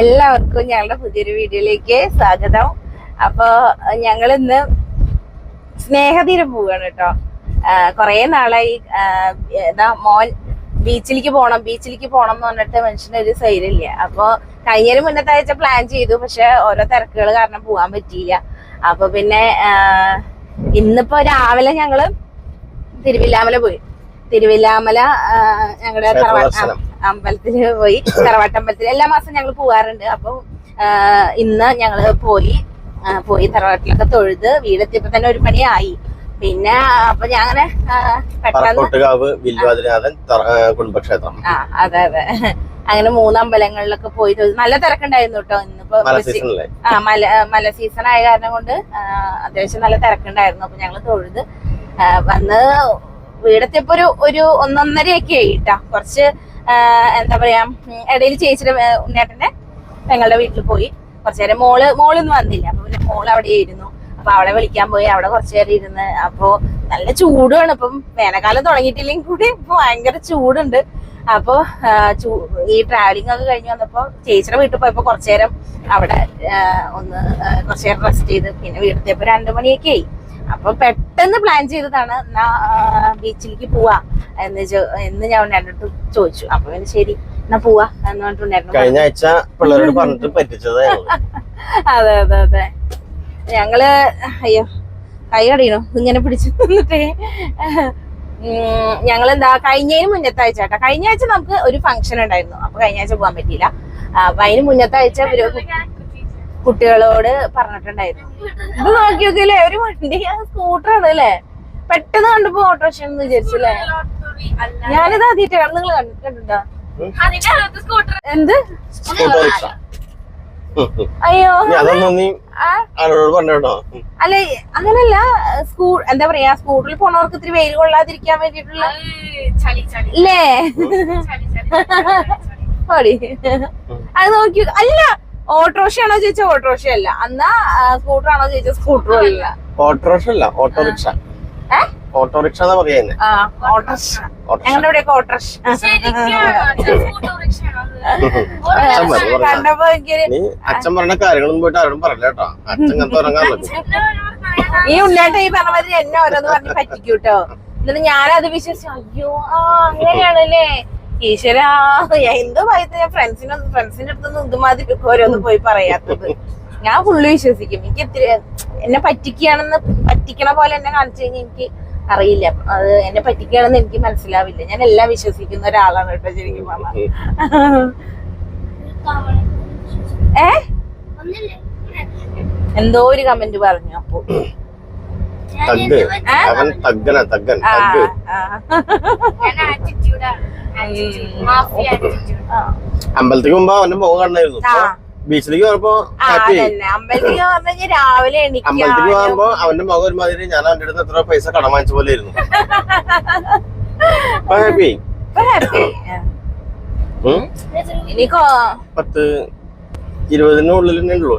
എല്ലാവർക്കും ഞങ്ങളുടെ പുതിയൊരു വീഡിയോയിലേക്ക് സ്വാഗതം. അപ്പോ ഞങ്ങൾ ഇന്ന് സ്നേഹതീരം പോവുകയാണ് കേട്ടോ. കൊറേ നാളായി എന്താ മോൻ ബീച്ചിലേക്ക് പോണം ബീച്ചിലേക്ക് പോണം എന്ന് പറഞ്ഞിട്ട് മനുഷ്യന് ഒരു സൈഡില്ല. അപ്പൊ കഴിഞ്ഞതിന് മുന്നത്തെ ആഴ്ച പ്ലാൻ ചെയ്തു പക്ഷെ ഓരോ തിരക്കുകൾ കാരണം പോവാൻ പറ്റിയില്ല. അപ്പൊ പിന്നെ ഇന്നിപ്പോ രാവിലെ ഞങ്ങൾ തിരുവില്ലാമല പോയി. തിരുവില്ലാമല ഞങ്ങളുടെ ക്ഷേത്രദർശനം. പോയി തറവാട്ടമ്പലത്തിൽ എല്ലാ മാസം ഞങ്ങൾ പോവാറുണ്ട്. അപ്പൊ ഇന്ന് ഞങ്ങൾ പോയി പോയി തറവാട്ടിലൊക്കെ തൊഴുത് വീടെത്തിയപ്പോ തന്നെ ഒരു പണിയായി. പിന്നെ അപ്പൊ ഞാൻ അങ്ങനെ ആ, കുടുംബക്ഷേത്രം. അതെ അതെ. അങ്ങനെ മൂന്ന് അമ്പലങ്ങളിലൊക്കെ പോയി തൊഴുതു. നല്ല തിരക്കുണ്ടായിരുന്നു കേട്ടോ ഇന്നിപ്പോ. ആ മല മല സീസൺ ആയ കാരണം കൊണ്ട് അത്യാവശ്യം നല്ല തിരക്കുണ്ടായിരുന്നു. അപ്പൊ ഞങ്ങൾ തൊഴുത്. വന്ന് വീടെത്തിയപ്പോ ഒരു ഒരു ഒന്നൊന്നരയൊക്കെ ആയിട്ടാ കുറച്ച് എന്താ പറയാ ഇടയിൽ ചേച്ചിയുടെ ഉണ്ണേട്ടന്റെ ഞങ്ങളുടെ വീട്ടിൽ പോയി. കുറച്ചു നേരം മോൾ മോളൊന്നും വന്നില്ല. അപ്പൊ പിന്നെ മോൾ അവിടെ ഇരുന്നു. അപ്പൊ അവളെ വിളിക്കാൻ പോയി. അവിടെ കുറച്ചു നേരം ഇരുന്ന്. അപ്പൊ നല്ല ചൂടുമാണ് ഇപ്പം വേനൽക്കാലം തുടങ്ങിയിട്ടില്ലെങ്കിൽ കൂടി ഭയങ്കര ചൂടുണ്ട്. അപ്പൊ ഈ ട്രാവലിംഗ് ഒക്കെ കഴിഞ്ഞ് വന്നപ്പോ ചേച്ചിയുടെ വീട്ടിൽ പോയപ്പോ കുറച്ചു നേരം അവിടെ ഒന്ന് കുറച്ചു നേരം റെസ്റ്റ് ചെയ്ത്. പിന്നെ വീടെത്തിയപ്പോ രണ്ടു മണിയൊക്കെ ആയി. അപ്പൊ പെട്ടെന്ന് പ്ലാൻ ചെയ്തതാണ്. എന്നാ ബീച്ചിലേക്ക് പോവാ. എന്ന് എന്ന് ഞാൻ ഉണ്ണേട്ടനടുത്ത് ചോദിച്ചു. അപ്പൊ പിന്നെ ശരി എന്നാ പോവാ എന്ന് പറഞ്ഞിട്ടുണ്ടായിരുന്നു കഴിഞ്ഞ ആഴ്ച പിള്ളേരോട് പറഞ്ഞിട്ട് പറ്റിച്ചതായിരുന്നു. അതെ അതെ അതെ. ഞങ്ങൾ അയ്യോ കൈ കടിയണോ ഇങ്ങനെ പിടിച്ചു നിന്നിട്ടേ. ഞങ്ങൾ എന്താ കഴിഞ്ഞതിന് മുന്നത്തെ ആഴ്ച കേട്ടോ. കഴിഞ്ഞ ആഴ്ച നമുക്ക് ഒരു ഫംഗ്ഷൻ ഉണ്ടായിരുന്നു. അപ്പൊ കഴിഞ്ഞ ആഴ്ച പോകാൻ പറ്റിയില്ല. അപ്പൊ അതിന് മുന്നത്തെ ആഴ്ച കുട്ടികളോട് പറഞ്ഞിട്ടുണ്ടായിരുന്നു. ഇത് നോക്കി നോക്കിയല്ലേ ഒരു വണ്ടി സ്കൂട്ടറാണ് അല്ലേ? പെട്ടെന്ന് കണ്ടപ്പോ ഓട്ടോറിക്ഷ എന്ന് വിചാരിച്ചല്ലേ? ഞാനിത് ആദ്യമായിട്ടാണ് നിങ്ങൾ കണ്ടിട്ടുണ്ടോ? എന്ത്. അയ്യോ അല്ല അങ്ങനല്ല സ്കൂൾ എന്താ പറയാ സ്കൂട്ടറിൽ പോണവർക്ക് ഇത്തിരി വെയിൽ കൊള്ളാതിരിക്കാൻ വേണ്ടിട്ടുള്ള അല്ലേ അത് നോക്കി അല്ല ഓട്ടോറിക്ഷ ആണോ ചോദിച്ചാൽ ഓട്ടോറിക്ഷ അല്ല എന്നാ സ്കൂട്ടർ ആണോ ചോദിച്ചാൽ സ്കൂട്ടറും അല്ല ഓട്ടോറിക്ഷ. അല്ല ഓട്ടോറിക്ഷ ഓട്ടോറിക്ഷ എന്നാ പറയുന്നത് ആ ഓട്ടോറിക്ഷ. ഓട്ടോറിക്ഷ. ഞങ്ങളുടെ ഇവിടെയൊക്കെ. കണ്ടപ്പോ നീ അച്ഛൻ പറഞ്ഞ കാര്യങ്ങളൊന്നും പോയിട്ട് ആരോടും പറയില്ല കേട്ടോ. അച്ഛൻ കത്ത് ഉറങ്ങാൻ ഈ ഉണ്ണേട്ട ഈ പറഞ്ഞ മാതിരി എന്നെ ഓരോന്ന് പറഞ്ഞ് പറ്റിക്കൂട്ടോ. എന്നിട്ട് ഞാനത് വിശ്വസിച്ചു അയ്യോ ആ അങ്ങനെയാണല്ലേ? ഈശ്വര എന്തോ ഭയത്തിന് ഞാൻ ഫ്രണ്ട്സിനെ ഫ്രണ്ട്സിന്റെ അടുത്തൊന്നും ഇതുമാതിരി ഓരോന്ന് പോയി പറയാത്തത്. ഞാൻ ഫുള്ള് വിശ്വസിക്കും. എനിക്ക് ഇത്തിരി എന്നെ പറ്റിക്കുകയാണെന്ന് പറ്റിക്കണ പോലെ എന്നെ കാണിച്ചു കഴിഞ്ഞാൽ എനിക്ക് അറിയില്ല. അത് എന്നെ പറ്റിക്കുകയാണെന്ന് എനിക്ക് മനസ്സിലാവില്ല. ഞാൻ എല്ലാം വിശ്വസിക്കുന്ന ഒരാളാണ് കേട്ടോ ശരിക്കും പറഞ്ഞാൽ ഏ? എന്തോ ഒരു കമന്റ് പറഞ്ഞു അപ്പോ. അവൻ തഗ്ഗന തഗ്ഗൻ അമ്പലത്തേക്ക് മുമ്പ് അവന്റെ മുഖം കണ്ടായിരുന്നു. ആ. ബീച്ചിലേക്ക് പോയപ്പോ അമ്പലത്തിൽ പറഞ്ഞു രാവിലെ പോകുമ്പോ അവന്റെ മുഖം ഒരുമാതിരി ഞാൻ അവന്റെ അടുത്ത് എത്ര പൈസ കടം വാങ്ങിച്ച പോലെ ഇരുന്നു ഹാപ്പി പത്ത് ഇരുപതിനുള്ളിൽ തന്നെ ഉള്ളൂ.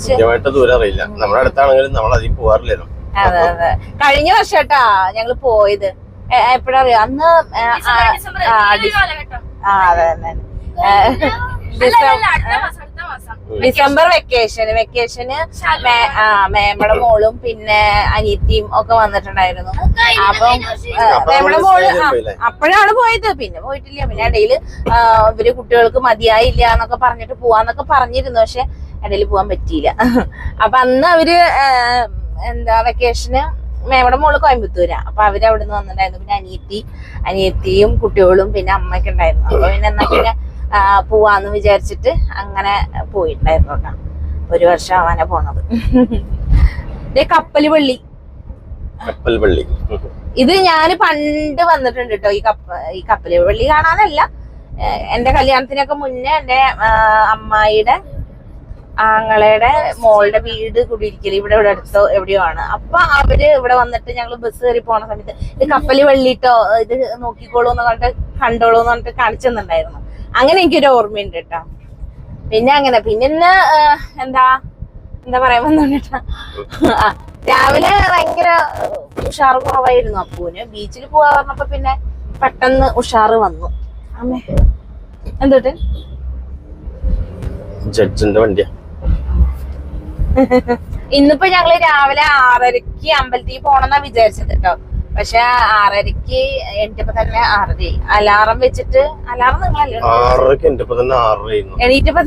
കൃത്യമായിട്ട് ദൂരം അറിയില്ല. നമ്മുടെ അടുത്താണെങ്കിലും നമ്മൾ അധികം പോവാറില്ലല്ലോ അതെ അതെ. കഴിഞ്ഞ വർഷട്ടാ ഞങ്ങൾ പോയത്. എപ്പോഴാ അറിയോ അന്ന് ആ, അതെ തന്നെ ഡിസംബർ വെക്കേഷൻ. വെക്കേഷന് വെക്കേഷന് മേമ്മയുടെ മോളും പിന്നെ അനിയത്തിയും ഒക്കെ വന്നിട്ടുണ്ടായിരുന്നു. അപ്പം മേമ്മയുടെ മോൾ? അപ്പോഴാണ് പോയത്. പിന്നെ പോയിട്ടില്ല. പിന്നെ ഇടയിൽ ഇവർ കുട്ടികൾക്ക് മതിയായില്ല എന്നൊക്കെ പറഞ്ഞിട്ട് പോവാന്നൊക്കെ പറഞ്ഞിരുന്നു. പക്ഷെ ഇടയിൽ പോവാൻ പറ്റിയില്ല. അപ്പൊ അന്ന് അവർ എന്താ വെക്കേഷന് മേമ്മയുടെ മോൾ കോയമ്പത്തൂരാ. അപ്പൊ അവർ അവിടെ നിന്ന് വന്നിട്ടുണ്ടായിരുന്നു. പിന്നെ അനിയത്തി അനിയത്തിയും കുട്ടികളും പിന്നെ അമ്മയൊക്കെ ഉണ്ടായിരുന്നു. അപ്പൊ പിന്നെ എന്നാ പിന്നെ പോവാന്ന് വിചാരിച്ചിട്ട് അങ്ങനെ പോയിട്ടുണ്ടായിരുന്നു കേട്ടോ. ഒരു വർഷം ആവാനാ പോണത്. ദേ കപ്പൽ പള്ളി. കപ്പൽ പള്ളി. ഇത് ഞാൻ പണ്ട് വന്നിട്ടുണ്ട് കേട്ടോ ഈ കപ്പ ഈ കപ്പൽ പള്ളി കാണാനല്ല. എന്റെ കല്യാണത്തിനൊക്കെ മുന്നേ എന്റെ അമ്മായിയുടെ ആങ്ങളയുടെ മോളുടെ വീട് കുടിയിരിക്കൽ ഇവിടെ ഇവിടെ അടുത്തോ എവിടെയോ ആണ്. അപ്പൊ അവർ ഇവിടെ വന്നിട്ട് ഞങ്ങൾ ബസ് കയറി പോണ സമയത്ത് ഇത് കപ്പലി വെള്ളിട്ടോ ഇത് നോക്കിക്കോളൂ എന്ന് പറഞ്ഞിട്ട് കണ്ടോളൂ എന്ന് പറഞ്ഞിട്ട് കാണിച്ചെന്നുണ്ടായിരുന്നു അങ്ങനെ എനിക്കൊരു ഓർമ്മയുണ്ട് കേട്ടോ. പിന്നെ അങ്ങനെ പിന്നെ എന്താ എന്താ പറയാൻ വന്നിട്ടാ രാവിലെ ഭയങ്കര ഉഷാറ് കുറവായിരുന്നു അപ്പൂന്. ബീച്ചിൽ പോവാ പറഞ്ഞപ്പോ പിന്നെ പെട്ടെന്ന് ഉഷാറ് വന്നു. അമ്മേ. എന്തോട്ട്? ജഡ്ജിന്റെ വണ്ടിയാ. ഇന്നിപ്പോ ഞങ്ങൾ രാവിലെ ആറരക്ക് അമ്പലത്തിൽ പോണെന്നാ വിചാരിച്ചത് കേട്ടോ പക്ഷെ ആറരക്ക് എണീറ്റപ്പോ തന്നെ ആറര അലാറം വെച്ചിട്ട് അലാറം നിങ്ങളല്ലേ ആറരക്ക് തന്നെ എണീറ്റപ്പോ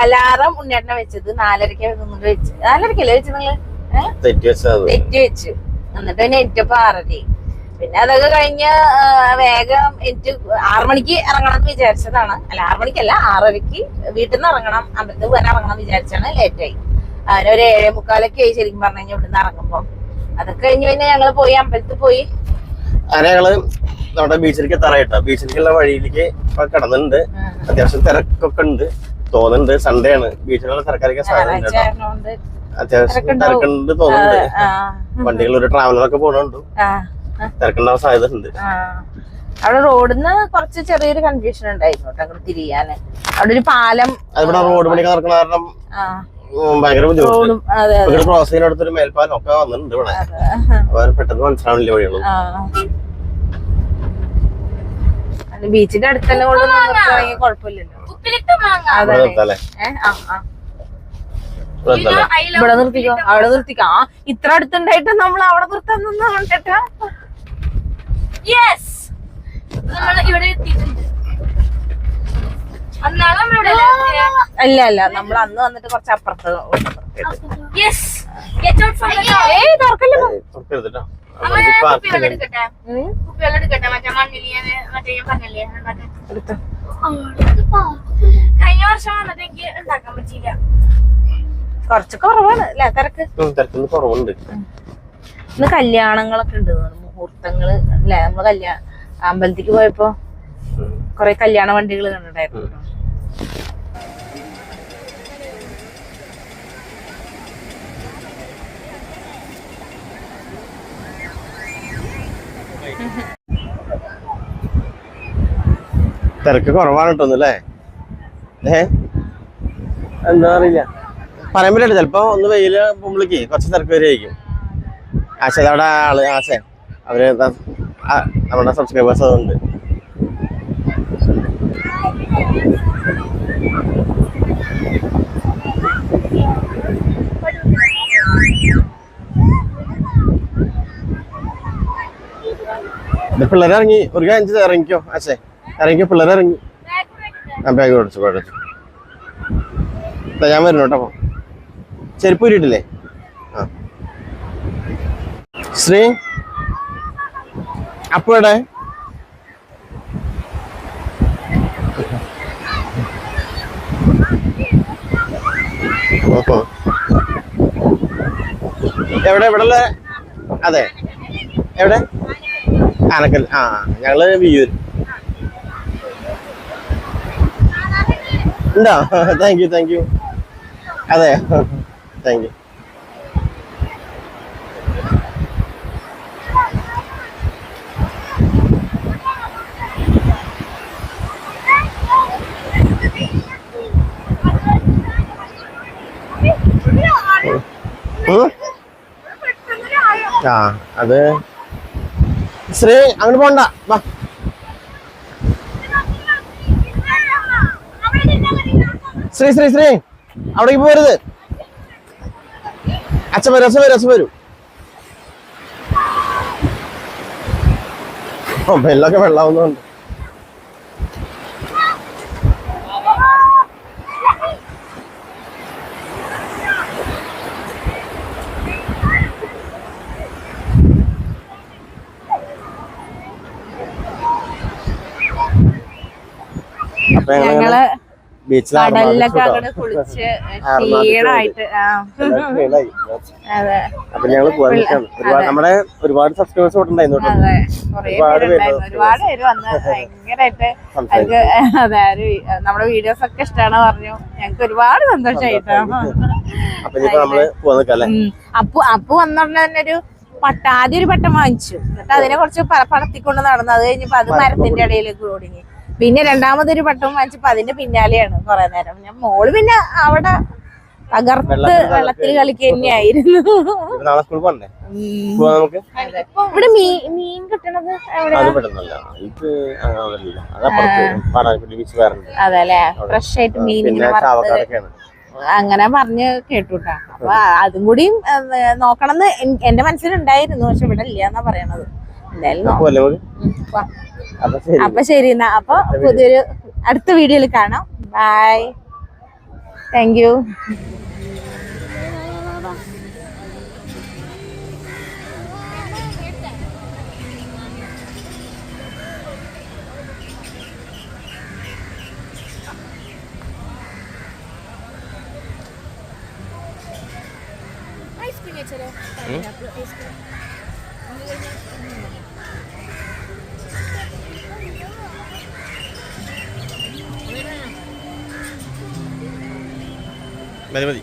അലാറം ഉണ്ണേട്ടനെ വെച്ചത്. നാലരക്ക് നിന്നിട്ട് വെച്ച് നാലരക്കല്ലേ വെച്ച് നിങ്ങൾ? തെറ്റി വെച്ചു. എന്നിട്ട് പിന്നെ എണീറ്റപ്പോ ആറര പിന്നെ അതൊക്കെ കഴിഞ്ഞ് വേഗം എനിക്ക് ആറു മണിക്ക് ഇറങ്ങണം എന്ന് വിചാരിച്ചതാണ്. അല്ല ആറു മണിക്കല്ല ആറരക്ക് വീട്ടിൽ നിന്ന് ഇറങ്ങണം. അമ്പലത്തിൽ പോകാൻ ഇറങ്ങണം എന്ന് വിചാരിച്ചാണ് ലേറ്റ് ആയി. ഒരു ഏഴേ മുക്കാലൊക്കെ ആയി ശരിക്കും പറഞ്ഞു കഴിഞ്ഞാൽ ഇവിടുന്ന് ഇറങ്ങുമ്പോ. അതൊക്കെ കഴിഞ്ഞ് പിന്നെ ഞങ്ങൾ പോയി അമ്പലത്തിൽ പോയി. അങ്ങനെ ഞങ്ങൾ നമ്മുടെ ബീച്ചിലേക്ക് തറയിട്ട ബീച്ചിലേക്കുള്ള വഴിയിലേക്ക് ഇപ്പൊ കിടന്നിട്ടുണ്ട്. അത്യാവശ്യം തിരക്കൊക്കെ ഉണ്ട്. തോന്നുന്നുണ്ട്. സൺഡേ ആണ്. ബീച്ചിലുള്ള തിരക്കാരൊക്കെ ആയതുകൊണ്ട് അത്യാവശ്യം. തിരക്കുണ്ട് തോന്നുന്നുണ്ട്. വണ്ടികൾ ഒരു ട്രാവലറൊക്കെ പോകണുണ്ട് ആ, തിരക്കുണ്ടാവാൻ സാധ്യത ഉണ്ട്. അവിടെ റോഡിന്ന് കുറച്ച് ചെറിയൊരു കൺഫ്യൂഷൻ ഉണ്ടായിരുന്നു അങ്ങോട്ട് തിരിയാന് അവിടെ ഒരു പാലം അതിവിടെ റോഡ് നടക്കുന്ന കാരണം ഭയങ്കര ബുദ്ധിമുട്ട്. ക്രോസ് ചെയ്യുന്നിടത്തൊരു മേൽപ്പാലം ഒക്കെ വന്നിട്ടുണ്ട് ഇവിടെ. അപ്പൊ പെട്ടെന്ന് മനസ്സിലാവില്ല വഴികളും. ബീച്ചിന്റെ അടുത്ത് തന്നെ കൊണ്ട് നിർത്തുകയാണെങ്കിൽ കുഴപ്പമില്ലല്ലോ. ഇവിടെ നിർത്തിക്കോ? അവിടെ നിർത്തിക്കോ? ആ ഇത്ര അടുത്തുണ്ടായിട്ട് നമ്മൾ അവിടെ നിർത്താൻ നിന്നാ അല്ല അല്ല നമ്മൾ അന്ന് വന്നിട്ട് കുറച്ച് അപ്പുറത്ത് കഴിഞ്ഞ. വർഷം വന്നിട്ട് എനിക്ക് ഉണ്ടാക്കാൻ പറ്റിയില്ല. കുറച്ച് കുറവാണ് അല്ലെ തിരക്ക്? തിരക്കുന്ന കുറവുണ്ട്. ഇന്ന് കല്യാണങ്ങളൊക്കെ ഉണ്ട്. മുഹൂർത്തങ്ങൾ അല്ലെ? നമ്മൾ കല്യാണ അമ്പലത്തിക്ക് പോയപ്പോ കൊറേ കല്യാണ വണ്ടികൾ കണ്ടിട്ടായിരുന്നു തിരക്ക് കുറവാണ് കേട്ടോ അല്ലേ ഏ? എന്താ അറിയില്ല പറയാൻ പറ്റില്ല ചിലപ്പോ ഒന്ന് വെയിൽ പോകുമ്പോഴേക്ക് കുറച്ച് തിരക്ക് വരെയായിരിക്കും ആശ അവിടെ ആൾ ആശ അവർ നമ്മുടെ സബ്സ്ക്രൈബേഴ്സ് അതുണ്ട്. ഇത് പിള്ളേർ ഇറങ്ങി ഒരു ചെയ്ത് ഇറങ്ങിക്കോ. അച്ഛേ ഇറങ്ങിക്കോ പിള്ളേർ ഇറങ്ങി ആ ബാഗ് കൊടുത്തു ദാ ഞാൻ വരുന്നു കേട്ടോ. ചെരുപ്പ് ഊരിയിട്ടില്ലേ? ആ. ശ്രീ അപ്പു എവിടെ? എവിടെ എവിടെ അതെ എവിടെ? ആനക്കൽ ആ ഞങ്ങൾ വിയൂർ ഉണ്ടോ? താങ്ക് യു താങ്ക് യു അതെ. താങ്ക് യു ആ അത് ശ്രീ അങ്ങോട്ട് പോണ്ട. വാ. ശ്രീ ശ്രീ ശ്രീ. അവിടേക്ക് പോരുത്. അച്ഛൻ വരും അച്ഛൻ വരും അച്ഛൻ വരും. ഓ വെള്ളമൊക്കെ വെള്ളമാവുന്നുണ്ട് ഞങ്ങൾ കടലിലൊക്കെ അങ്ങോട്ട് കുളിച്ച് അതെ. അപ്പൊ ഞങ്ങൾ പോവാൻ നിൽക്കാണ് ഒരുപാട് നമ്മുടെ ഒരുപാട് സബ്സ്ക്രൈബേഴ്സ് ഉണ്ടായിരുന്നു കേട്ടോ. അതെ. കൊറേ ഒരുപാട് പേര് ഒരുപാട് പേര് വന്ന് ഭയങ്കരമായിട്ട്. അതെ നമ്മുടെ വീഡിയോസ് ഒക്കെ ഇഷ്ടമാണ് പറഞ്ഞു. ഞങ്ങക്ക് ഒരുപാട് സന്തോഷമായിട്ടോ അപ്പൊ. അപ്പു വന്നോടനെ തന്നെ ഒരു പട്ട ആദ്യം ഒരു പട്ടം വാങ്ങിച്ചു. എന്നിട്ട് അതിനെ കുറച്ച് പടത്തിക്കൊണ്ട് നടന്നു. അത് കഴിഞ്ഞപ്പോ അത് മരത്തിന്റെ ഇടയിലേക്ക് ഓടിങ്ങി. പിന്നെ രണ്ടാമതൊരു പട്ടവും വാങ്ങിച്ചപ്പോ അതിന്റെ പിന്നാലെയാണ് കുറെ നേരം. ഞാൻ മോൾ പിന്നെ അവിടെ തകർത്ത് വെള്ളത്തിൽ കളിക്ക. കളിക്കുക തന്നെയായിരുന്നു. ഇവിടെ മീൻ മീൻ കിട്ടണത് അതല്ല? ഫ്രഷ് ആയിട്ട് മീൻ അങ്ങനെ പറഞ്ഞ് കേട്ടുട്ടാ. അപ്പൊ അതും കൂടി നോക്കണം എന്ന് എന്റെ മനസ്സിലുണ്ടായിരുന്നു. പക്ഷെ ഇവിടെ ഇല്ല എന്നാ പറയണത്. എന്തായാലും. അപ്പൊ ശരി. എന്നാ. അപ്പൊ പുതിയൊരു അടുത്ത വീഡിയോയിൽ കാണാം. Bye thank you ice cream ice cream മതി മതി